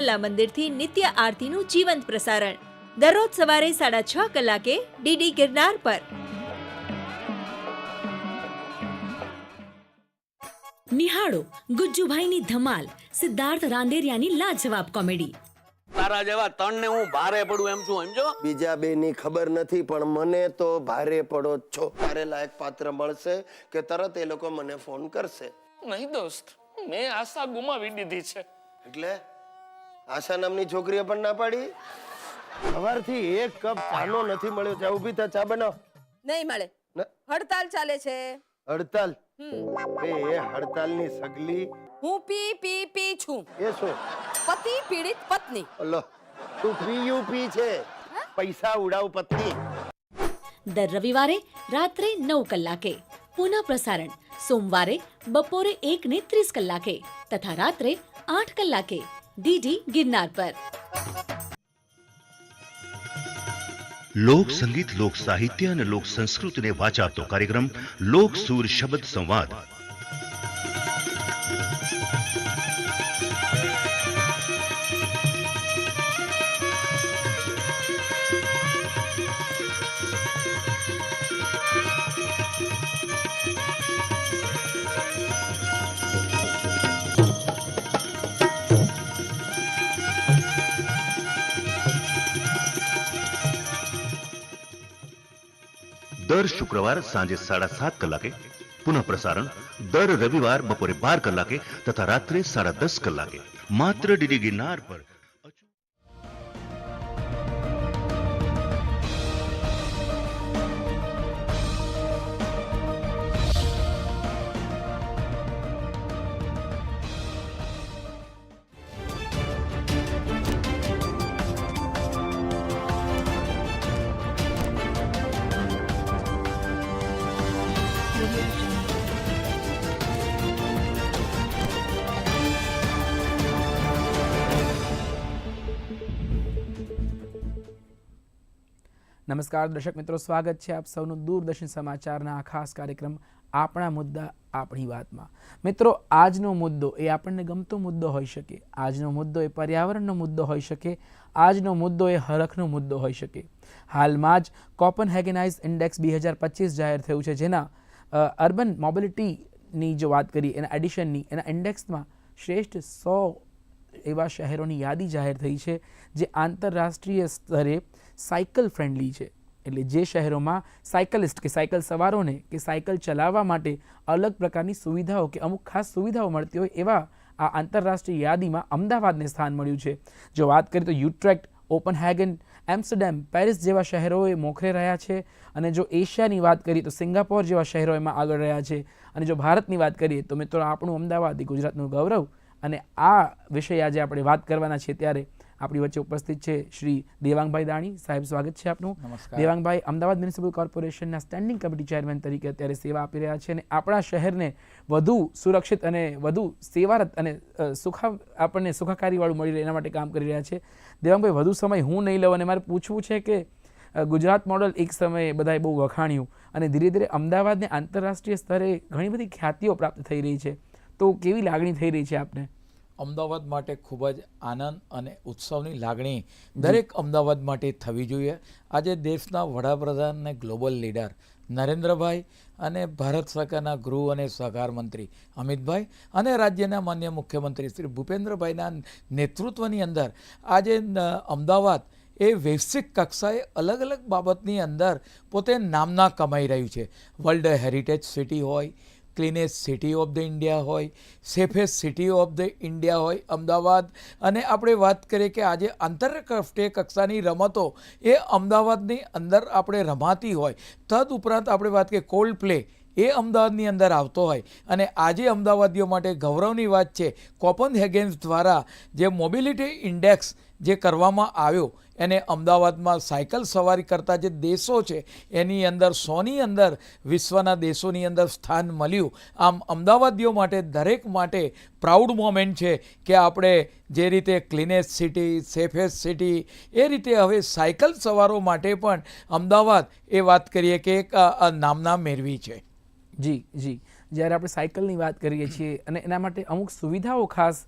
બિરલા મંદિરથી નિત્ય આરતીનું જીવંત પ્રસારણ. દરરોજ સવારે સાડા છ કલાકે ડીડી ગિરનાર પર. નિહાળો ગુજ્જુભાઈની ધમાલ સિદ્ધાર્થ રાંદેરિયાની લાજવાબ કોમેડી. તારા જેવા તણ ને હું ભારે પડું એમ છું સમજો? બીજા બે ની ખબર નથી પણ મને તો ભારે પડો જ છો. તારે લાયક પાત્ર મળશે કે તરત એ લોકો મને ફોન કરશે. નહીં દોસ્ત મેં આશા ગુમાવી દીધી છે. એટલે? આશા નામની છોકરીએ પણ ના પાડી. સવારથી એક કપ ચાનો નથી મળ્યો. ચા ઊભી થા ચા બનાવ. નહીં મળે. હડતાલ ચાલે છે. હડતાલ? એ હડતાલની સગલી. હું પી પી પી છું. એ શું? પતિ પીડિત પત્ની. અલ્લો તું પીયુપી છે. પૈસા ઉડાવ પત્ની. દર રવિવારે રાત્રે નવ કલાકે. પુનઃ પ્રસારણ. સોમવારે બપોરે એક ને ત્રીસ કલાકે. તથા રાત્રે આઠ કલાકે. ડીડી ગિરનાર પર લોક સંગીત લોક સાહિત્ય અને લોક સંસ્કૃતિને વાચા આપતો કાર્યક્રમ લોક સૂર શબ્દ સંવાદ દર શુક્રવાર સાંજે સાડા સાત કલાકે, પુનઃ પ્રસારણ દર રવિવાર બપોરે બાર કલાકે તથા રાત્રે સાડા દસ કલાકે. માત્ર ડીડી ગિરનાર પર નમસ્કાર દર્શક મિત્રો, સ્વાગત છે આપ સૌનું દૂરદર્શન સમાચારના આ ખાસ કાર્યક્રમ આપણા મુદ્દા, આપણી વાતમાં. મિત્રો, આજનો મુદ્દો એ આપણને ગમતો મુદ્દો હોઈ શકે. આજનો મુદ્દો એ પર્યાવરણનો મુદ્દો હોઈ શકે. આજનો મુદ્દો એ હરખનો મુદ્દો હોઈ શકે. હાલમાં જ કોપન હેગેનાઇઝ ઇન્ડેક્સ બે હજાર પચીસ જાહેર થયું છે, જેના અર્બન મોબિલિટીની જો વાત કરીએ, એના એડિશનની, એના ઇન્ડેક્સમાં શ્રેષ્ઠ સો એવા શહેરોની યાદી જાહેર થઈ છે, જે આંતરરાષ્ટ્રીય સ્તરે સાયકલ ફ્રેન્ડલી છે. એટલે જે શહેરોમાં સાયકલિસ્ટ કે સાયકલ સવારોને કે સાયકલ ચલાવવા માટે અલગ પ્રકારની સુવિધાઓ કે અમુક ખાસ સુવિધાઓ મળતી હોય એવા આ આંતરરાષ્ટ્રીય યાદીમાં અમદાવાદને સ્થાન મળ્યું છે. જો વાત કરીએ તો Utrecht Copenhagen Amsterdam, Paris જેવા શહેરોએ મોખરે રહ્યા છે અને જો એશિયાની વાત કરીએ તો સિંગાપોર જેવા શહેરો એમાં આગળ રહ્યા છે. અને જો ભારતની વાત કરીએ તો મિત્રો આપણું અમદાવાદ એ ગુજરાતનું ગૌરવ અને આ વિષય આજે આપણે વાત કરવાના છીએ ત્યારે આપણી વચ્ચે ઉપસ્થિત છે શ્રી દેવાંગભાઈ દાણી. સાહેબ સ્વાગત છે આપનું. દેવાંગભાઈ અમદાવાદ મ્યુનિસિપલ કોર્પોરેશનના સ્ટેન્ડિંગ કમિટી ચેરમેન તરીકે અત્યારે સેવા આપી રહ્યા છે અને આપણા શહેરને વધુ સુરક્ષિત અને વધુ સેવારત અને સુખા આપણને સુખાકારીવાળું મળી રહે એના માટે કામ કરી રહ્યા છે. દેવાંગભાઈ વધુ સમય હું નહીં લઉં અને મારે પૂછવું છે કે ગુજરાત મોડલ એક સમયે બધાએ બહુ વખાણ્યું અને ધીરે ધીરે અમદાવાદને આંતરરાષ્ટ્રીય સ્તરે ઘણી બધી ખ્યાતિઓ પ્રાપ્ત થઈ રહી છે. તો કેવી લાગણી થઈ રહી છે આપને? અમદાવાદ માટે ખૂબ જ આનંદ અને ઉત્સવની લાગણી દરેક અમદાવાદ માટે થવી જોઈએ. આજે દેશના વડાપ્રધાન અને ગ્લોબલ લીડર નરેન્દ્રભાઈ અને ભારત સરકારના ગૃહ અને સહકાર મંત્રી અમિતભાઈ અને રાજ્યના માન્ય મુખ્યમંત્રી શ્રી ભૂપેન્દ્રભાઈના નેતૃત્વની અંદર આજે અમદાવાદ એ વૈશ્વિક કક્ષાએ અલગ અલગ બાબતની અંદર પોતે નામના કમાઈ રહ્યું છે. વર્લ્ડ હેરિટેજ સિટી હોય cleanest city of the India હોય safest city of the India હોય, અમદાવાદ. અને આપણે વાત કરીએ કે આજે આંતરરાષ્ટ્રીય કક્ષાની રમતો એ અમદાવાદની અંદર આપણે રમાતી હોય. તદ ઉપરાંત આપણે વાત કરીએ કોલ્ડ પ્લે એ અમદાવાદની અંદર આવતો હોય. અને આજે અમદાવાદીઓ માટે ગૌરવની વાત છે કોપન હેગેન્સ દ્વારા જે મોબિલિટી ઇન્ડેક્સ જે કરવામાં આવ્યો, એને અમદાવાદમાં સાયકલ સવારી કરતા જે દેશો છે, એની અંદર, સોની અંદર, વિશ્વના દેશોની અંદર સ્થાન મળ્યું. આમ અમદાવાદીઓ માટે, દરેક માટે પ્રાઉડ મોમેન્ટ છે કે આપણે જે રીતે ક્લીનેસ્ટ સિટી, સેફેસ્ટ સિટી, એ રીતે હવે સાયકલ સવારો માટે પણ અમદાવાદ એ વાત કરીએ કે એક નામના મેળવી છે. જી જી. જ્યારે આપણે સાયકલની વાત કરીએ છીએ અને એના માટે અમુક સુવિધાઓ ખાસ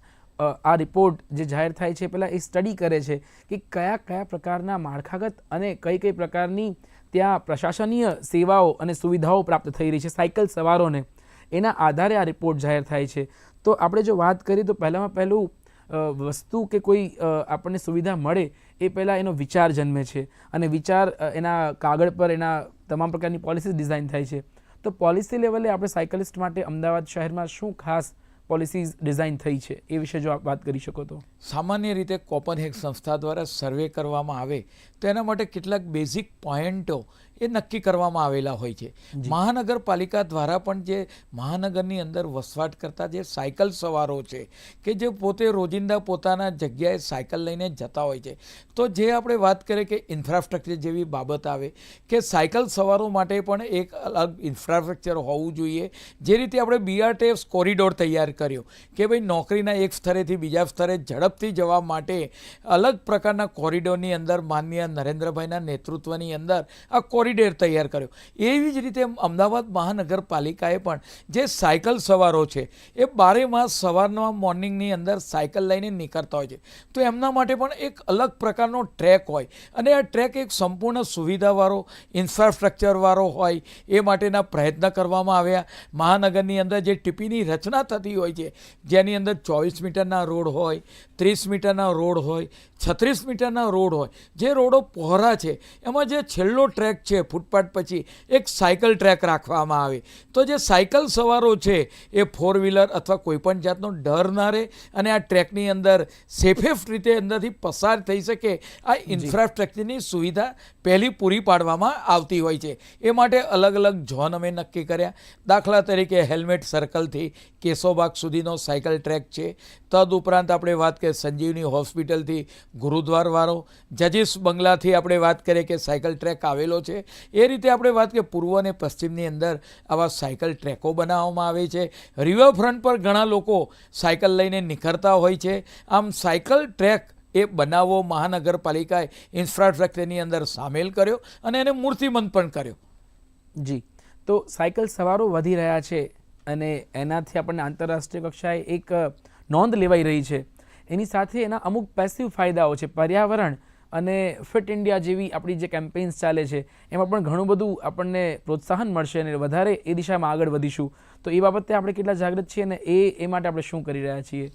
આ રિપોર્ટ જે જાહેર થાય છે, પહેલાં એ સ્ટડી કરે છે કે કયા કયા પ્રકારના માળખાગત અને કઈ કઈ પ્રકારની ત્યાં પ્રશાસનીય સેવાઓ અને સુવિધાઓ પ્રાપ્ત થઈ રહી છે, સાયકલ સવારોને. એના આધારે આ રિપોર્ટ જાહેર થાય છે. તો આપણે જો વાત કરીએ તો પહેલાંમાં પહેલું વસ્તુ કે કોઈ આપણને સુવિધા મળે એ પહેલાં એનો વિચાર જન્મે છે. અને વિચાર એના કાગળ પર એના તમામ પ્રકારની પોલિસી ડિઝાઇન થાય છે. તો પોલિસી લેવલે આપણે સાયકલિસ્ટ માટે અમદાવાદ શહેરમાં શું ખાસ પોલિસીઝ ડિઝાઇન થઈ છે, એ વિશે જો આપ વાત કરી શકો તો. સામાન્ય રીતે કોપનહેગ સંસ્થા દ્વારા સર્વે કરવામાં આવે તો એના માટે કેટલાક બેઝિક પોઈન્ટો એ નક્કી કરવામાં આવેલા હોય છે. મહાનગરપાલિકા દ્વારા પણ જે મહાનગરની અંદર વસવાટ કરતા જે સાયકલ સવારો છે કે જે પોતે રોજિંદા પોતાના જગ્યાએ સાયકલ લઈને જતા હોય છે. તો જે આપણે વાત કરીએ કે ઇન્ફ્રાસ્ટ્રક્ચર જેવી બાબત આવે કે સાયકલ સવારો માટે પણ એક અલગ ઇન્ફ્રાસ્ટ્રક્ચર હોવું જોઈએ. જે રીતે આપણે બીઆરટીએફ કોરિડોર તૈયાર કર્યો કે ભાઈ નોકરીના એક સ્તરેથી બીજા સ્તરે ઝડપથી જવા માટે અલગ પ્રકારના કોરિડોરની અંદર માનનીય નરેન્દ્રભાઈના નેતૃત્વની અંદર આ કોરિડોર તૈયાર કર્યો. એવી જ રીતે અમદાવાદ મહાનગરપાલિકાએ પણ જે સાયકલ સવારો છે, એ બારે માસ સવારના મોર્નિંગની અંદર સાયકલ લઈને નીકળતા હોય છે. તો એમના માટે પણ એક અલગ પ્રકારનો ટ્રેક હોય. અને આ ટ્રેક એક સંપૂર્ણ સુવિધાવાળો ઇન્ફ્રાસ્ટ્રક્ચરવાળો હોય, એ માટેના પ્રયત્ન કરવામાં આવ્યા. મહાનગરની અંદર જે ટીપીની રચના થતી હોય છે, જેની અંદર ચોવીસ મીટરના રોડ હોય, ત્રીસ મીટરના રોડ હોય, છત્રીસ મીટરના રોડ હોય, જે રોડો પહોળા છે. એમાં જે છેલ્લો ટ્રેક છે ફૂટપાથ પછી એક સાયકલ ટ્રેક રાખવામાં આવે. તો જે સાયકલ સવારો છે એ ફોર વ્હીલર અથવા કોઈપણ જાતનો ડર ના રહે અને આ ટ્રેકની અંદર સેફેસ્ટ રીતે અંદરથી પસાર થઈ શકે. આ ઇન્ફ્રાસ્ટ્રક્ચરની સુવિધા પહેલી પૂરી પાડવામાં આવતી હોય છે. એ માટે અલગ અલગ ઝોન અમે નક્કી કર્યા. દાખલા તરીકે હેલ્મેટ સર્કલથી કેશોબાગ સુધીનો સાયકલ ટ્રેક છે. તદ ઉપરાંત આપણે વાત કરીએ સંજીવની હોસ્પિટલથી ગુરુદ્વારવાળો. જજીસ બંગલાથી આપણે વાત કરીએ કે સાયકલ ટ્રેક આવેલો છે. એ રીતે આપણે વાત કરીએ પૂર્વ અને પશ્ચિમની અંદર આવા સાયકલ ટ્રેકો બનાવવામાં આવે છે. રિવરફ્રન્ટ પર ઘણા લોકો સાયકલ લઈને નીકળતા હોય છે. આમ સાયકલ ટ્રેક એ બનાવવો મહાનગરપાલિકાએ ઇન્ફ્રાસ્ટ્રક્ચરની અંદર સામેલ કર્યો અને એને મૂર્તિમંત પણ કર્યો. જી. તો સાયકલ સવારો વધી રહ્યા છે અને એનાથી આપણને આંતરરાષ્ટ્રીય કક્ષાએ એક નોંધ લેવાઈ રહી છે. એની સાથે એના અમુક પેસિવ ફાયદાઓ છે. પર્યાવરણ અને ફિટ ઇન્ડિયા જેવી આપણી જે કેમ્પેન્સ ચાલે છે, એમાં પણ ઘણું બધું આપણને પ્રોત્સાહન મળશે અને વધારે એ દિશામાં આગળ વધીશું. તો એ બાબતે આપણે કેટલા જાગૃત છીએ અને એ એ માટે આપણે શું કરી રહ્યા છીએ?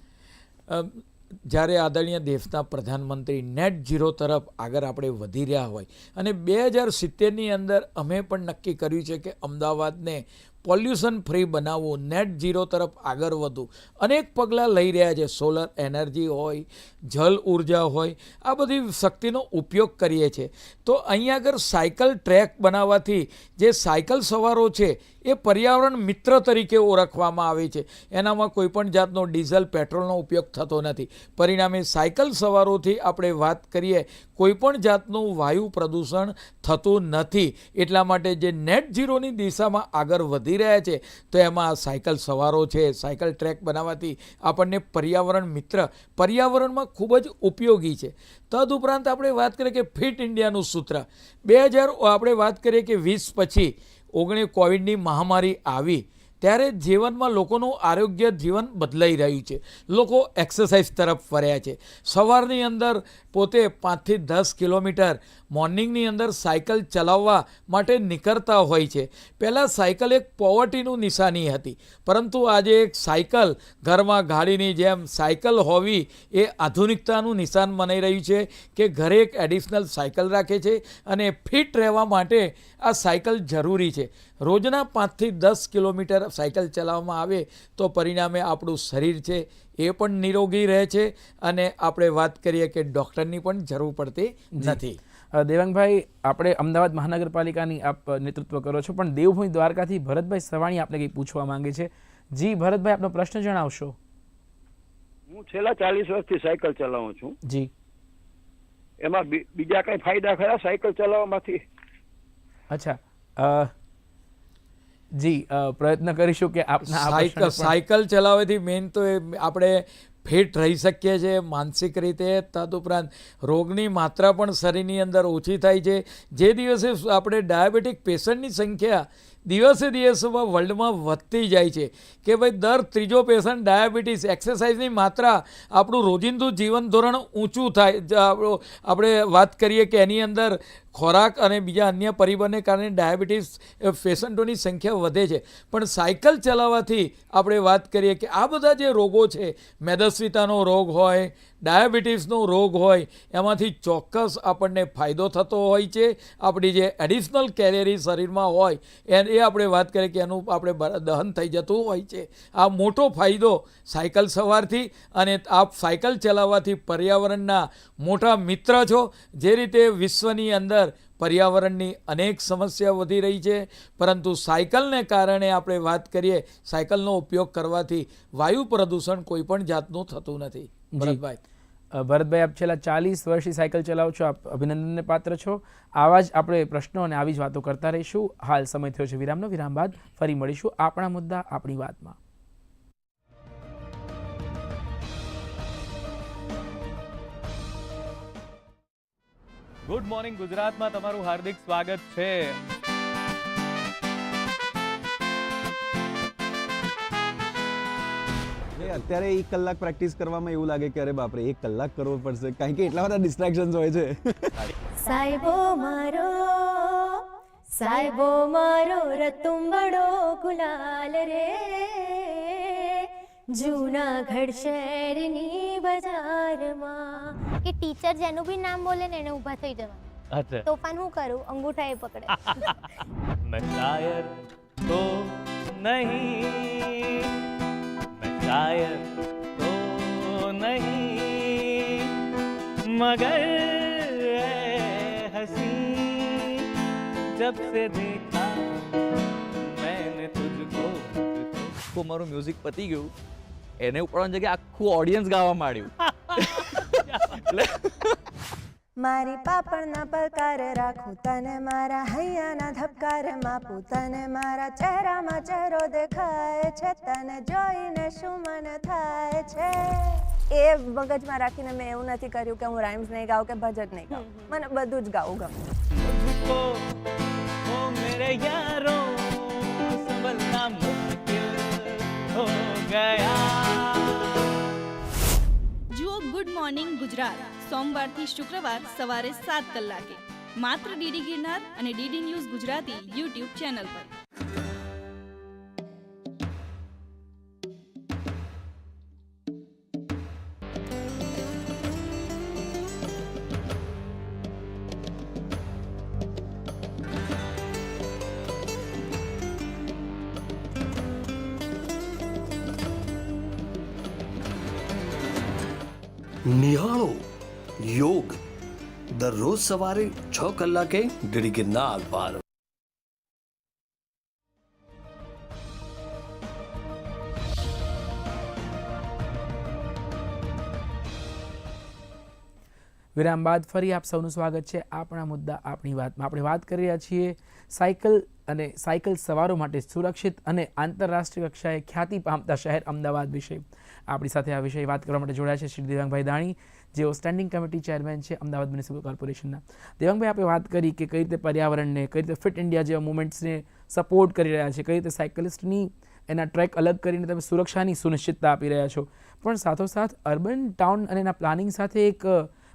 જ્યારે આદરણીય દેશના પ્રધાનમંત્રી નેટ ઝીરો તરફ આગળ આપણે વધી રહ્યા હોય, અને બે હજાર સિત્તેરની અંદર અમે પણ નક્કી કર્યું છે કે અમદાવાદને પોલ્યુશન ફ્રી બનાવવું, નેટ ઝીરો તરફ આગળ વધવું. અનેક પગલાં લઈ રહ્યા છે. સોલર એનર્જી હોય, જલ ઊર્જા હોય, આ બધી શક્તિનો ઉપયોગ કરીએ છીએ તો અહીંયા આગળ સાયકલ ટ્રેક બનાવવાથી જે સાયકલ સવારો છે, એ પર્યાવરણ મિત્ર તરીકે ઓળખવામાં આવે છે. એનામાં કોઈ પણ જાતનો ડીઝલ, પેટ્રોલનો ઉપયોગ થતો નથી. પરિણામે સાયકલ સવારોથી આપણે વાત કરીએ, કોઈ પણ જાતનું વાયુ પ્રદૂષણ થતું નથી. એટલા માટે જે નેટ ઝીરોની દિશામાં આગળ વધી રહ્યા છે, તો એમાં સાયકલ સવારો છે, સાયકલ ટ્રેક બનાવવાથી આપણને પર્યાવરણ મિત્ર, પર્યાવરણમાં ખૂબ જ ઉપયોગી છે. તદુપરાંત આપણે વાત કરીએ કે ફિટ ઇન્ડિયાનું સૂત્ર. બે હજાર, આપણે વાત કરીએ કે વીસ પછી ઓગણીસ કોવિડની મહામારી આવી. ત્યારે જીવનમાં લોકોનું આરોગ્ય જીવન બદલાઈ રહ્યું છે. લોકો એક્સરસાઇઝ તરફ ફર્યા છે. સવારની અંદર પોતે પાંચથી દસ કિલોમીટર, મોર્નિંગની અંદર સાયકલ ચલાવવા માટે નીકળતા હોય છે. પહેલાં સાયકલ એક પોવર્ટીનું નિશાની હતી, પરંતુ આજે એક સાયકલ ઘરમાં ગાડીની જેમ સાયકલ હોવી એ આધુનિકતાનું નિશાન મનાઈ રહ્યું છે કે ઘરે એક એડિશનલ સાયકલ રાખે છે અને ફિટ રહેવા માટે આ સાયકલ જરૂરી છે. રોજના પાંચથી દસ કિલોમીટર સાયકલ ચલાવવામાં આવે તો પરિણામે આપણું શરીર છે એ પણ નિરોગી રહે છે અને આપણે વાત કરીએ કે ડૉક્ટરની પણ જરૂર પડતી નથી. દેવાંગભાઈ આપણે અમદાવાદ મહાનગરપાલિકાની આપ નેતૃત્વ કરો છો પણ દેવભૂમિ દ્વારકાથી ભરતભાઈ સવાણી આપને કંઈ પૂછવા માંગે છે? જી ભરતભાઈ આપનો પ્રશ્ન જણાવશો. હું છેલ્લા ચાલીસ વર્ષથી સાયકલ ચલાવું છું. જી. એમાં બી- બીજા કઈ ફાયદા ખરા સાયકલ ચલાવવામાંથી? અચ્છા. જી પ્રયત્ન કરીશું કે આપના સાયકલ સાયકલ ચલાવવાથી મેઇન તો એ આપણે ફિટ રહી શકીએ છીએ માનસિક રીતે. તદુપરાંત રોગની માત્રા પણ શરીરની અંદર ઓછી થાય છે. જે દિવસે આપણે ડાયાબિટીક પેશન્ટની સંખ્યા દિવસે દિવસમાં વર્લ્ડમાં વધતી જાય છે કે ભાઈ દર ત્રીજો પેશન્ટ ડાયાબિટીસ એક્સરસાઇઝની માત્રા આપણું રોજિંદુ જીવન ધોરણ ઊંચું થાય. આપણે વાત કરીએ કે એની અંદર ખોરાક અને બીજા અન્ય પરિબળને કારણે ડાયાબિટીસ પેશન્ટોની સંખ્યા વધે છે. પણ સાયકલ ચલાવવાથી આપણે વાત કરીએ કે આ બધા જે રોગો છે, મેદસ્વીતાનો રોગ હોય, ડાયાબિટીસનો રોગ હોય, એમાંથી ચોક્કસ આપણને ફાયદો થતો હોય છે. આપણી જે એડિશનલ કેલેરી શરીરમાં હોય એ આપણે વાત કરીએ કે એનું આપણે દહન થઈ જતું હોય છે. આ મોટો ફાયદો સાયકલ સવારથી અને આપ સાયકલ ચલાવવાથી પર્યાવરણના મોટા મિત્ર છો. જે રીતે વિશ્વની અંદર પર્યાવરણની અનેક સમસ્યા વધી રહી છે પરંતુ સાયકલને કારણે આપણે વાત કરીએ સાયકલનો ઉપયોગ કરવાથી વાયુ પ્રદૂષણ કોઈ પણ જાતનું થતું નથી. ભરતભાઈ. ભરતભાઈ આપ છેલ્લા ચાલીસ વર્ષથી સાયકલ ચલાવો છો આપ અભિનંદનને પાત્ર છો. આવા જ આપણે પ્રશ્નો અને આવી જ વાતો કરતા રહીશું. હાલ સમય થયો છે વિરામનો. વિરામ બાદ ફરી મળીશું આપણા મુદ્દા આપણી વાતમાં. ગુડ મોર્નિંગ ગુજરાતમાં તમારું હાર્દિક સ્વાગત છે. અત્યારે એક કલાક પ્રેક્ટિસ કરવામાં એવું લાગે કે અરે બાપરે એક કલાક કરવો પડશે. કારણ કે એટલા બધા ડિસ્ટ્રેક્શન્સ હોય છે. સાહેબો મારો સાહેબો મારો રતુંબડો ગુલાલ રે. જૂનાગઢ શહેરની બજારમાં કે ટીચર જેનું બી નામ બોલે ને એને ઊભા થઈ જવાનું. અચ્છા. તોફાન હું કરું? અંગૂઠા એ પકડે. મેં શાયર તો નહીં. મેં શાયર તો નહીં. મગર હસી. જબ સે દેખા મેને તુજકો. કો મારું મ્યુઝિક પતી ગયું. એને ઉપરવાની જગ્યાએ આખું ઓડિયન્સ ગાવા માંડ્યું. મારી પાપણના પલકાર રાખું તને મારા હૈયાના ધબકારે માપું તને મારા ચહેરામાં ચહેરો દેખાય છે તને જોઈને શું મન થાય છે? એ મગજમાં રાખીને મેં એવું નથી કર્યું કે હું રાઇમ્સ નહીં ગાઉં કે ભજન નહીં ગાઉં. મને બધું જ ગાવું ગમે. ગયા. જુઓ ગુડ મોર્નિંગ ગુજરાત. સોમવારથી શુક્રવાર સવારે સાત કલાકે. માત્ર ડીડી ગિરનાર અને DD news Gujarati YouTube channel પર. નિહાળો. યોગ. દરરોજ સવારે છ કલાકે ડીડી ગિરનાર પર વિરામ બાદ ફરી આપ સૌનું સ્વાગત છે આપણા મુદ્દા આપણી વાતમાં. આપણે વાત કરી રહ્યા છીએ સાયકલ અને સાયકલ સવારો માટે સુરક્ષિત અને આંતરરાષ્ટ્રીય કક્ષાએ ખ્યાતિ પામતા શહેર અમદાવાદ વિશે. આપણી સાથે આ વિષય વાત કરવા માટે જોડાયા છે શ્રી દેવાંગભાઈ દાણી, જેઓ સ્ટેન્ડિંગ કમિટી ચેરમેન છે અમદાવાદ મ્યુનિસિપલ કોર્પોરેશનના દેવાંગભાઈ આપણે વાત કરી કે કઈ રીતે પર્યાવરણને, કઈ રીતે ફિટ ઇન્ડિયા જેવા મુવમેન્ટ્સને સપોર્ટ કરી રહ્યા છે, કઈ રીતે સાયકલિસ્ટની એના ટ્રેક અલગ કરીને તમે સુરક્ષાની સુનિશ્ચિતતા આપી રહ્યા છો. પણ સાથોસાથ અર્બન ટાઉન અને એના પ્લાનિંગ સાથે એક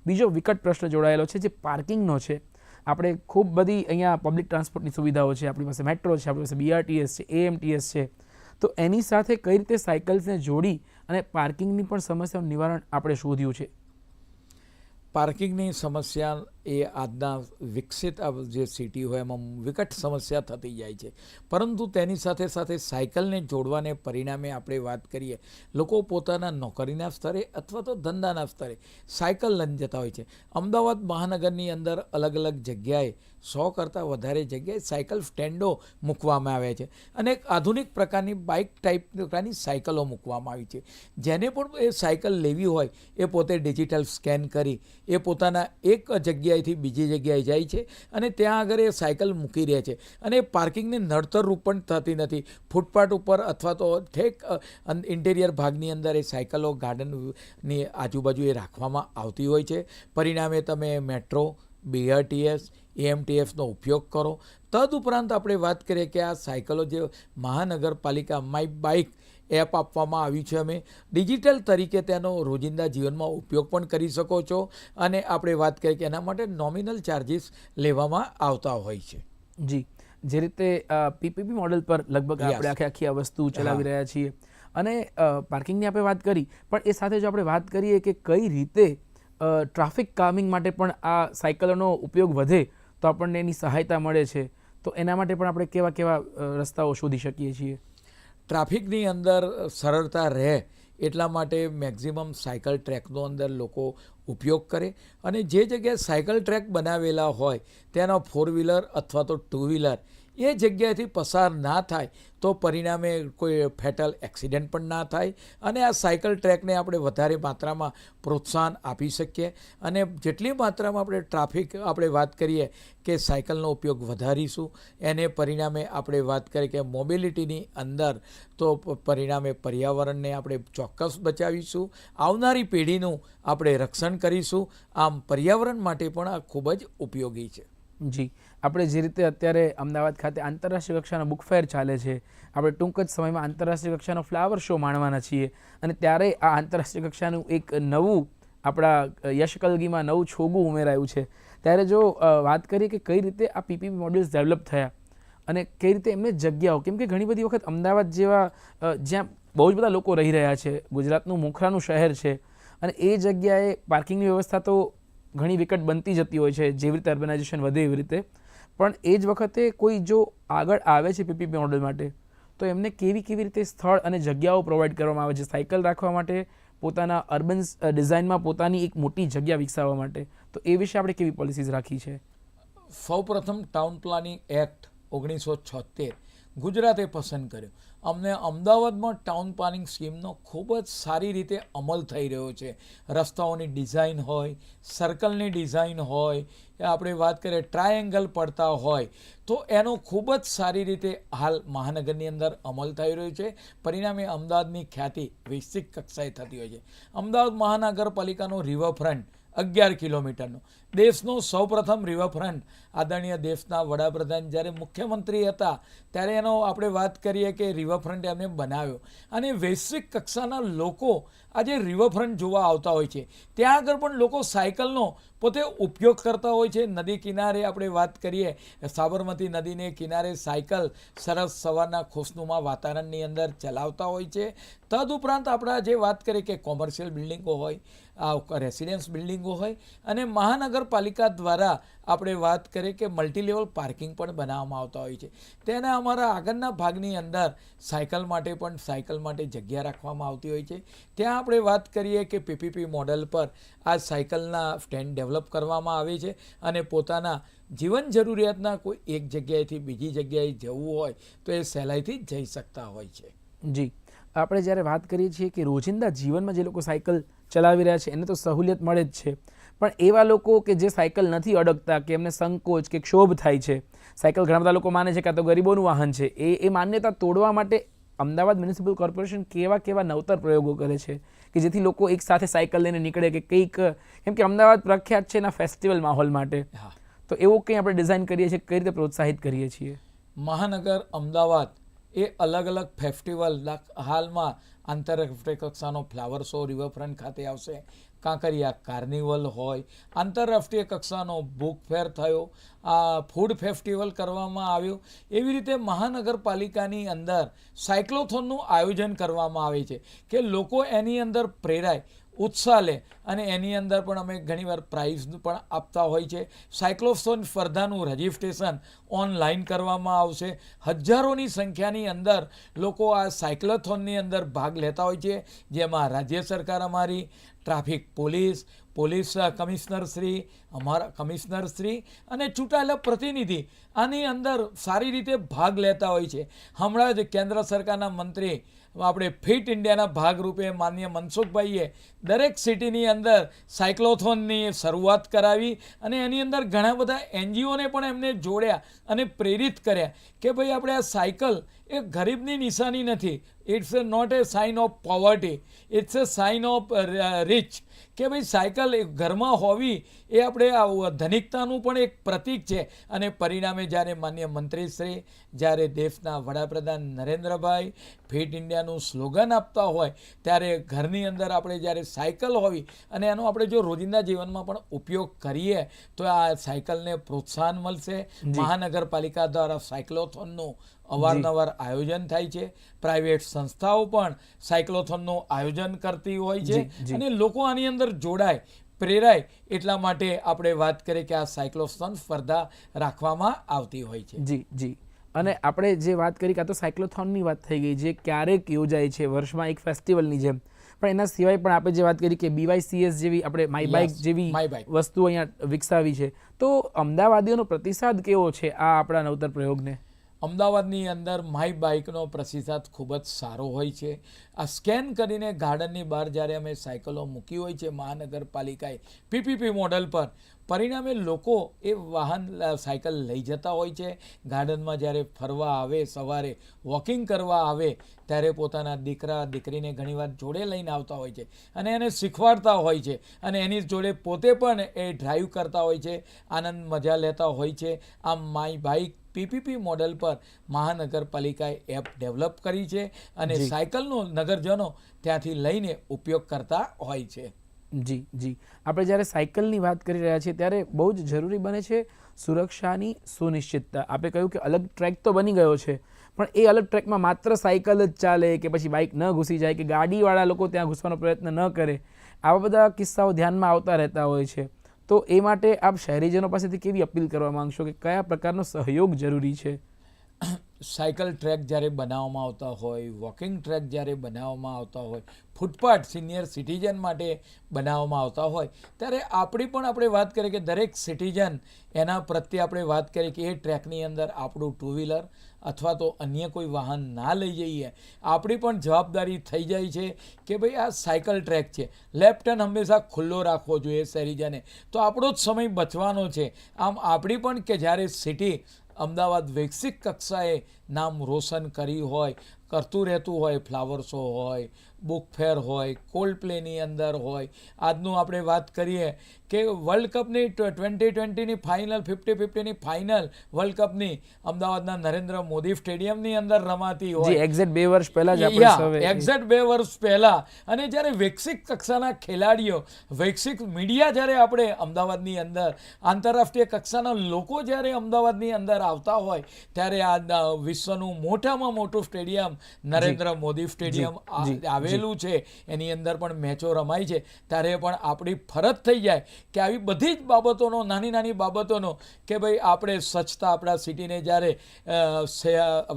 બીજો વિકટ પ્રશ્ન જોડાયેલો છે જે પાર્કિંગનો છે. આપણે ખૂબ બધી અહીંયા પબ્લિક ટ્રાન્સપોર્ટની સુવિધાઓ છે, આપણી પાસે મેટ્રો છે, આપણી પાસે બીઆરટીએસ છે એએમટીએસ છે. તો એની સાથે કઈ રીતે સાયકલ્સને જોડી અને પાર્કિંગની પણ સમસ્યાનું નિવારણ આપણે શોધ્યું છે. પાર્કિંગની સમસ્યા એ આજના વિકસિત આ જે સિટી હોય એમાં વિકટ સમસ્યા થતી જાય છે. પરંતુ તેની સાથે સાથે સાયકલને જોડવાને પરિણામે આપણે વાત કરીએ, લોકો પોતાના નોકરીના સ્તરે અથવા તો ધંધાના સ્તરે સાયકલ લઈને જતા હોય છે. અમદાવાદ મહાનગરની અંદર અલગ અલગ જગ્યાએ સો કરતાં વધારે જગ્યાએ સાયકલ સ્ટેન્ડો મૂકવામાં આવ્યા છે અને આધુનિક પ્રકારની બાઇક ટાઈપ પ્રકારની સાયકલો મૂકવામાં આવી છે. જેને પણ એ સાયકલ લેવી હોય એ પોતે ડિજિટલ સ્કેન કરી, એ પોતાના એક જગ્યાએથી બીજી જગ્યાએ જાય છે અને ત્યાં આગળ એ સાયકલ મૂકી રહે છે. અને પાર્કિંગને નડતરરૂપ પણ થતી નથી. ફૂટપાથ ઉપર અથવા તો ઠેક ઇન્ટિરિયર ભાગની અંદર એ સાયકલો ગાર્ડનની આજુબાજુ એ રાખવામાં આવતી હોય છે. પરિણામે તમે મેટ્રો બીઆરટીએસ એએમટીએફનો ઉપયોગ કરો. તદુપરાંત આપણે વાત કરીએ કે આ સાયકલો જે મહાનગરપાલિકા માય બાઇક એપ આપવામાં આવી છે અમે. ડિજિટલ તરીકે તેનો રોજિંદા જીવનમાં ઉપયોગ પણ કરી શકો છો અને આપણે વાત કરીએ કે એના માટે નોમિનલ ચાર્જિસ લેવામાં આવતા હોય છે. જી. જે રીતે પીપીપી મોડેલ પર લગભગ આપણે આખી આખી આ વસ્તુ ચલાવી રહ્યા છીએ. અને પાર્કિંગની આપણે વાત કરી પણ એ સાથે જો આપણે વાત કરીએ કે કઈ રીતે ટ્રાફિક કામિંગ માટે પણ આ સાયકલોનો ઉપયોગ વધે તો આપણને એની સહાયતા મળે છે. તો એના માટે પણ આપણે કેવા કેવા રસ્તાઓ શોધી શકીએ છીએ? ટ્રાફિકની અંદર સરળતા રહે એટલા માટે મેક્ઝિમમ સાયકલ ટ્રેકનો અંદર લોકો ઉપયોગ કરે અને જે જગ્યાએ સાયકલ ટ્રેક બનાવેલા હોય તેનો ફોર વ્હીલર અથવા તો ટુ વ્હીલર એ જગ્યાએથી પસાર ના થાય તો પરિણામે કોઈ ફેટલ એક્સિડન્ટ પણ ના થાય અને આ સાયકલ ટ્રેકને આપણે વધારે માત્રામાં પ્રોત્સાહન આપી શકીએ. અને જેટલી માત્રામાં આપણે ટ્રાફિક, આપણે વાત કરીએ કે સાયકલનો ઉપયોગ વધારીશું, એને પરિણામે આપણે વાત કરીએ કે મોબિલિટીની અંદર તો પરિણામે પર્યાવરણને આપણે ચોક્કસ બચાવીશું. આવનારી પેઢીનું આપણે રક્ષણ કરીશું. આમ પર્યાવરણ માટે પણ આ ખૂબ જ ઉપયોગી છે. જી. આપણે જે રીતે અત્યારે અમદાવાદ ખાતે આંતરરાષ્ટ્રીય કક્ષાનો બુક ફેર ચાલે છે, આપણે ટૂંક જ સમયમાં આંતરરાષ્ટ્રીય કક્ષાનો ફ્લાવર શો માણવાના છીએ અને ત્યારે આ આંતરરાષ્ટ્રીય કક્ષાનું એક નવું આપણા યશકલગીમાં નવું છોગું ઉમેરાયું છે. ત્યારે જો વાત કરીએ કે કઈ રીતે આ પીપીપી મોડલ્સ ડેવલપ થયા અને કઈ રીતે એમને જગ્યાઓ, કેમ કે ઘણી બધી વખત અમદાવાદ જેવા જ્યાં બહુ જ બધા લોકો રહી રહ્યા છે, ગુજરાતનું મોખરાનું શહેર છે અને એ જગ્યાએ પાર્કિંગની વ્યવસ્થા તો ઘણી વિકટ બનતી જતી હોય છે, જેવી રીતે અર્બનાઇઝેશન વધે એવી રીતે. પણ એ જ વખતે કોઈ જો આગળ આવે છે પીપીપી મોડલ માટે, તો એમને કેવી કેવી રીતે સ્થળ અને જગ્યાઓ પ્રોવાઈડ કરવામાં આવે છે? સાયકલ રાખવા માટે પોતાના અર્બન ડિઝાઇનમાં પોતાની એક મોટી જગ્યા વિકસાવવા માટે, તો એ વિશે આપણે કેવી પોલિસીઝ રાખી છે? સૌપ્રથમ ટાઉન પ્લાનિંગ એક્ટ ઓગણીસો છોતેર ગુજરાતે પસંદ કર્યો. અમને અમદાવાદમાં ટાઉન પ્લાનિંગ સ્કીમનો ખૂબ જ સારી રીતે અમલ થઈ રહ્યો છે. રસ્તાઓની ડિઝાઇન હોય, સર્કલની ડિઝાઇન હોય આપણે વાત કરીએ ટ્રાયેંગલ પડતા હોય, તો એનો ખૂબ જ સારી રીતે હાલ મહાનગરની અંદર અમલ થઈ રહ્યો છે. પરિણામે અમદાવાદની ખ્યાતિ વૈશ્વિક કક્ષાએ થતી હોય છે. અમદાવાદ મહાનગરપાલિકાનો રિવરફ્રન્ટ અગિયાર કિલોમીટરનો. દેશનો સૌપ્રથમ રિવરફ્રન્ટ આદરણીય દેશના વડાપ્રધાન જ્યારે મુખ્યમંત્રી હતા, ત્યારે એનો આપણે વાત કરીએ કે રિવરફ્રન્ટ એમને બનાવ્યો. અને વૈશ્વિક કક્ષાના લોકો આજે રિવરફ્રન્ટ જોવા આવતા હોય છે. ત્યાં આગળ પણ લોકો સાયકલનો પોતે ઉપયોગ કરતા હોય છે. નદી કિનારે આપણે વાત કરીએ, સાબરમતી નદીને કિનારે સાયકલ સરસ સવારના ખુશનુમા વાતાવરણની અંદર ચલાવતા હોય છે. તદુપરાંત આપણા જે વાત કરીએ કે કોમર્શિયલ બિલ્ડિંગો હોય આ રેસિડેન્સ બિલ્ડિંગો હોય. અને મહાનગરપાલિકા દ્વારા આપણે વાત કરીએ કે મલ્ટીલેવલ પાર્કિંગ પણ બનાવવામાં આવતા હોય છે. તેના અમારા આગળના ભાગની અંદર સાયકલ માટે પણ સાયકલ માટે જગ્યા રાખવામાં આવતી હોય છે. ત્યાં આપણે વાત કરીએ કે પીપીપી મોડલ પર આ સાયકલના સ્ટેન્ડ ડેવલપ કરવામાં આવે છે અને પોતાના જીવન જરૂરિયાતના કોઈ એક જગ્યાએથી બીજી જગ્યાએ જવું હોય તો એ સહેલાઈથી જઈ શકતા હોય છે. જી. આપણે જ્યારે વાત કરીએ છીએ કે રોજિંદા જીવનમાં જે લોકો સાયકલ ચલાવી રહ્યા છે એને તો સહુલિયત મળે જ છે. પણ એવા લોકો કે જે સાયકલ નથી અડકતા કે એમને સંકોચ કે ક્ષોભ થાય છે સાયકલ ઘણા બધા લોકો માને છે કે આ તો ગરીબોનું વાહન છે એ એ માન્યતા તોડવા માટે અમદાવાદ મ્યુનિસિપલ કોર્પોરેશન કેવા કેવા નવતર પ્રયોગો કરે છે કે જેથી લોકો એક સાથે સાયકલ લઈને નીકળે કે કંઈક કેમ કે અમદાવાદ પ્રખ્યાત છે એના ફેસ્ટિવલ માહોલ માટે. તો એવું કંઈ આપણે ડિઝાઇન કરીએ છીએ કઈ રીતે પ્રોત્સાહિત કરીએ છીએ? મહાનગર અમદાવાદ એ અલગ અલગ ફેસ્ટિવલ હાલમાં આંતરરાષ્ટ્રીય કક્ષાનો ફ્લાવર શો રિવરફ્રન્ટ ખાતે આવશે. કાંકરિયા કાર્નિવલ હોય, આંતરરાષ્ટ્રીય કક્ષાનો બુક ફેર થયો, આ ફૂડ ફેસ્ટિવલ કરવામાં આવ્યો. એવી રીતે મહાનગરપાલિકાની અંદર સાયક્લોથોનનું આયોજન કરવામાં આવે છે કે લોકો એની અંદર પ્રેરાય ઉત્સાહ લે અને એની અંદર પણ અમે ઘણીવાર પ્રાઇઝ પણ આપતા હોય છે. સાયક્લોસોન સ્પર્ધાનું રજિસ્ટ્રેશન ઓનલાઈન કરવામાં આવશે. હજારોની સંખ્યાની અંદર લોકો આ સાયક્લોથોનની અંદર ભાગ લેતા હોય છે. જેમાં રાજ્ય સરકાર અમારી traffic police police commissioner Shri, અમારા કમિશનર શ્રી અને ચૂંટાયેલા પ્રતિનિધિ આની અંદર સારી રીતે ભાગ લેતા હોય છે. હમણાં જ કેન્દ્ર સરકારના મંત્રી, આપણે ફિટ ઇન્ડિયાના ભાગરૂપે માન્ય મનસુખભાઈએ દરેક સિટીની અંદર સાયક્લોથોનની શરૂઆત કરાવી અને એની અંદર ઘણા બધા એનજીઓને પણ એમને જોડ્યા અને પ્રેરિત કર્યા કે ભાઈ, આપણે આ સાયકલ એ ગરીબની નિશાની નથી. It's not a sign of poverty it's a sign of rich કે ભાઈ સાયકલ ઘરમાં હોવી એ આપણે આ ધનિકતાનું પણ એક પ્રતીક છે. અને પરિણામે જ્યારે માન્ય મંત્રીશ્રી જ્યારે દેશના વડાપ્રધાન નરેન્દ્રભાઈ ફિટ ઇન્ડિયાનું સ્લોગન આપતા હોય ત્યારે ઘરની અંદર આપણે જ્યારે સાયકલ હોવી અને એનો આપણે જો રોજિંદા જીવનમાં પણ ઉપયોગ કરીએ તો આ સાયકલને પ્રોત્સાહન મળશે. મહાનગરપાલિકા દ્વારા સાયક્લોથોનનું અવારનવાર આયોજન થાય છે. પ્રાઇવેટ સંસ્થાઓ પણ સાયક્લોથોનનું આયોજન કરતી હોય છે. અને લોકો આની અંદર જોડાય પ્રેરાય એટલા માટે આપણે વાત કરીએ કે આ સાયક્લોથોન સ્પર્ધા રાખવામાં આવતી હોય છે. જી જી. અને આપણે જે વાત કરી કાં તો સાયક્લોથોનની વાત થઈ ગઈ જે ક્યારેક યોજાય છે વર્ષમાં એક ફેસ્ટિવલની જેમ. પણ એના સિવાય પણ આપણે જે વાત કરી કે બીવાયસીએસ જેવી આપણે માય બાઇક જેવી. વસ્તુ અહીંયા વિકસાવી છે. તો અમદાવાદીઓનો પ્રતિસાદ કેવો છે આ આપણા નવતર પ્રયોગને? અમદાવાદની અંદર માય બાઇકનો પ્રતિસાદ ખૂબ જ સારો હોય છે. આ સ્કેન કરીને ગાર્ડનની બહાર જ્યારે અમે સાયકલો મૂકી હોય છે મહાનગરપાલિકાએ પીપીપી મોડલ પર પરિણામે લોકો એ વાહન સાયકલ લઈ જતા હોય છે. ગાર્ડનમાં જ્યારે ફરવા આવે સવારે વોકિંગ કરવા આવે ત્યારે પોતાના દીકરા દીકરીને ઘણીવાર જોડે લઈને આવતા હોય છે અને એને શીખવાડતા હોય છે અને એની જોડે પોતે પણ એ ડ્રાઈવ કરતા હોય છે આનંદ મજા લેતા હોય છે. આમ માય બાઇક પીપીપી મોડલ પર મહાનગરપાલિકાએ એપ ડેવલપ કરી છે અને. સાયકલનો નગરજનો ત્યાંથી લઈને ઉપયોગ કરતા હોય છે. જી જી. આપણે જ્યારે સાયકલની વાત કરી રહ્યા છીએ, ત્યારે બહુ જ જરૂરી બને છે સુરક્ષાની સુનિશ્ચિતતા. આપણે કહ્યું કે અલગ ટ્રેક તો બની ગયો છે, પણ એ અલગ ટ્રેકમાં માત્ર સાયકલ જ ચાલે કે પછી બાઇક ન ઘૂસી જાય કે ગાડીવાળા લોકો ત્યાં ઘૂસવાનો પ્રયત્ન ન કરે. આવા બધા કિસ્સાઓ ધ્યાનમાં આવતા રહેતા હોય છે. તો એ માટે આપ શહેરીજનો પાસેથી કેવી અપીલ કરવા માંગશો કે કયા પ્રકારનો સહયોગ જરૂરી છે? સાયકલ ટ્રેક જ્યારે બનાવવામાં આવતા હોય, વોકિંગ ટ્રેક જ્યારે બનાવવામાં આવતા હોય, ફૂટપાથ સિનિયર સિટીઝન માટે બનાવવામાં આવતા હોય, ત્યારે આપણી પણ આપણે વાત કરીએ કે દરેક સિટીઝન એના પ્રત્યે આપણે વાત કરીએ કે એ ટ્રેકની અંદર આપણું ટુ વ્હીલર અથવા તો અન્ય કોઈ વાહન ના લઈ જઈએ. આપણી પણ જવાબદારી થઈ જાય છે કે ભાઈ આ સાયકલ ટ્રેક છે. લેફ્ટ ટર્ન હંમેશા ખુલ્લો રાખવો જોઈએ શહેરીજને તો આપણો જ સમય બચવાનો છે. આમ આપણી પણ કે જ્યારે સિટી અમદાવાદ વૈશ્વિક કક્ષાએ નામ રોશન કરી હોય, કરતું રહેતું હોય ફ્લાવર શો હોય બુક ફેર હોય કોલ્ડ પ્લેની અંદર હોય. આજનું આપણે વાત કરીએ કે વર્લ્ડ કપની ટ્વેન્ટી ટ્વેન્ટીની ફાઇનલ ફિફ્ટી ફિફ્ટીની ફાઇનલ વર્લ્ડ કપની અમદાવાદના નરેન્દ્ર મોદી સ્ટેડિયમની અંદર રમાતી હોય. એક્ઝેક્ટ બે વર્ષ પહેલા જ એક્ઝેક્ટ બે વર્ષ પહેલા. અને જ્યારે વૈશ્વિક કક્ષાના ખેલાડીઓ વૈશ્વિક મીડિયા જ્યારે આપણે અમદાવાદની અંદર આંતરરાષ્ટ્રીય કક્ષાના લોકો જ્યારે અમદાવાદની અંદર આવતા હોય ત્યારે આ વિશ્વનું મોટામાં મોટું સ્ટેડિયમ નરેન્દ્ર મોદી સ્ટેડિયમ આવેલું છે. એની અંદર પણ મેચો રમાય છે. ત્યારે પણ આપણી ફરજ થઈ જાય કે આવી બધી જ બાબતોનો, નાની નાની બાબતોનો કે ભાઈ આપણે સ્વચ્છતા આપણા સિટીને જ્યારે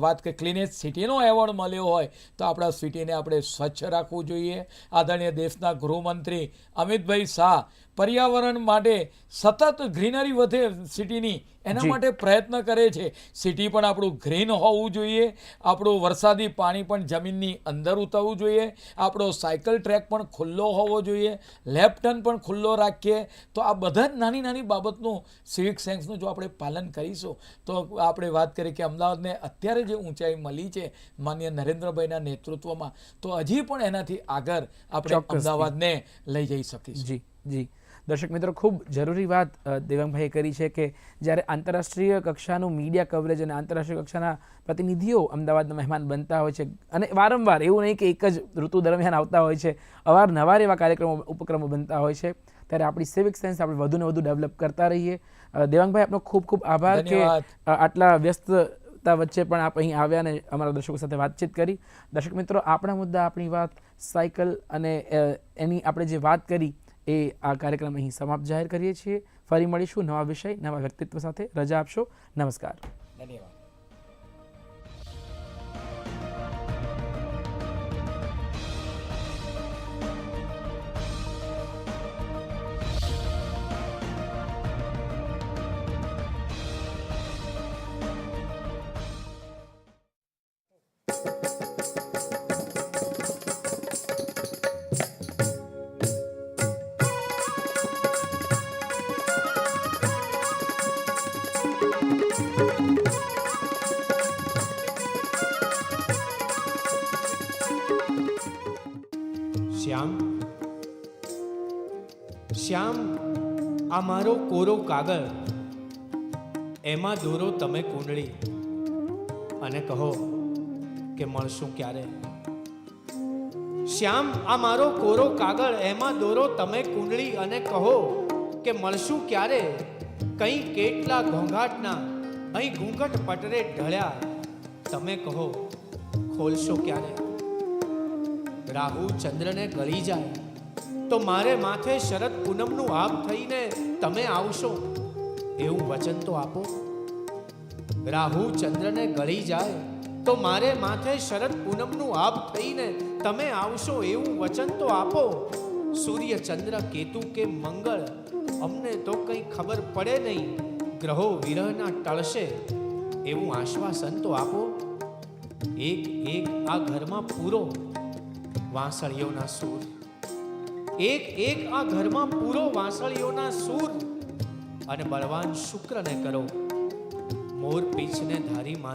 વાત કે ક્લીનેસ્ટ સિટીનો એવોર્ડ મળ્યો હોય, તો આપણા સિટીને આપણે સ્વચ્છ રાખવું જોઈએ. આદરણીય દેશના ગૃહમંત્રી અમિતભાઈ શાહ પર્યાવરણ માટે સતત ગ્રીનરી વધે સિટીની એના માટે પ્રયત્ન કરે છે. સિટી પણ આપણું ગ્રીન હોવું જોઈએ. આપણું વરસાદી પાણી પણ જમીનની અંદર ઉતરવું જોઈએ. આપણો સાયકલ ટ્રેક પણ ખુલ્લો હોવો જોઈએ. લેફ્ટન પણ ખુલ્લો રાખીએ. તો આ બધા જ નાની નાની બાબતનું સિવિક સેન્સનું જો આપણે પાલન કરીશું તો આપણે વાત કરીએ કે અમદાવાદને અત્યારે જે ઊંચાઈ મળી છે માન્ય નરેન્દ્રભાઈના નેતૃત્વમાં તો હજી પણ એનાથી આગળ આપણે અમદાવાદને લઈ જઈ શકીશું. જી જી. દર્શક મિત્રો ખૂબ જરૂરી વાત દેવાંગભાઈએ કરી છે કે જ્યારે આંતરરાષ્ટ્રીય કક્ષાનું મીડિયા કવરેજ અને આંતરરાષ્ટ્રીય કક્ષાના પ્રતિનિધિઓ અમદાવાદના મહેમાન બનતા હોય છે અને વારંવાર એવું નહીં કે એક જ ઋતુ દરમિયાન આવતા હોય છે અવારનવાર એવા કાર્યક્રમો ઉપક્રમો બનતા હોય છે. ત્યારે આપણી સિવિક સેન્સ આપણે વધુને વધુ ડેવલપ કરતા રહીએ. દેવાંગભાઈ આપનો ખૂબ ખૂબ આભાર કે આટલા વ્યસ્તતા વચ્ચે પણ આપ અહીં આવ્યા અને અમારા દર્શકો સાથે વાતચીત કરી. દર્શક મિત્રો આપણા મુદ્દા આપણી વાત સાયકલ અને એની આપણે જે વાત કરી એ આ કાર્યક્રમ અહીં સમાપ્ત જાહેર કરીએ છીએ. ફરી મળીશું નવા વિષય, નવા વ્યક્તિત્વ સાથે. રજા આપશો. નમસ્કાર. ધન્યવાદ. કોરો કાગળ, એમાં દોરો તમે કુંડળી. અને કહો કે મળશું ક્યારે? શ્યામ, આ મારો કોરો કાગળ, એમાં દોરો તમે કુંડળી અને કહો કે મળશું ક્યારે? કઈ કેટલા ઘોંઘાટના, અહીં ઘૂંઘટ પટરે ઢળ્યા. તમે કહો, ખોલશો ક્યારે? રાહુ ચંદ્રને ગળી જાય. તો મારે માથે શરદ પૂનમનું આપ થઈને તમે આવશો? એવું વચન તો આપો. રાહુ ચંદ્રને ગળી જાય તો મારે માથે શરદ પૂનમનું આપ થઈને તમે આવશો એવું વચન તો આપો. સૂર્ય ચંદ્ર, કેતુ કે મંગળ, અમને તો કંઈ ખબર પડે નહીં. ગ્રહો વિરહના ટળશે. એવું આશ્વાસન તો આપો. એક એક આ ઘરમાં પૂરો. વાંસળીઓના સૂર. એક એક આ ઘરમાં પૂરો વાંસળીઓના સૂર અને બળવાન શુક્રને કરો. મોર પીછને ધારી માં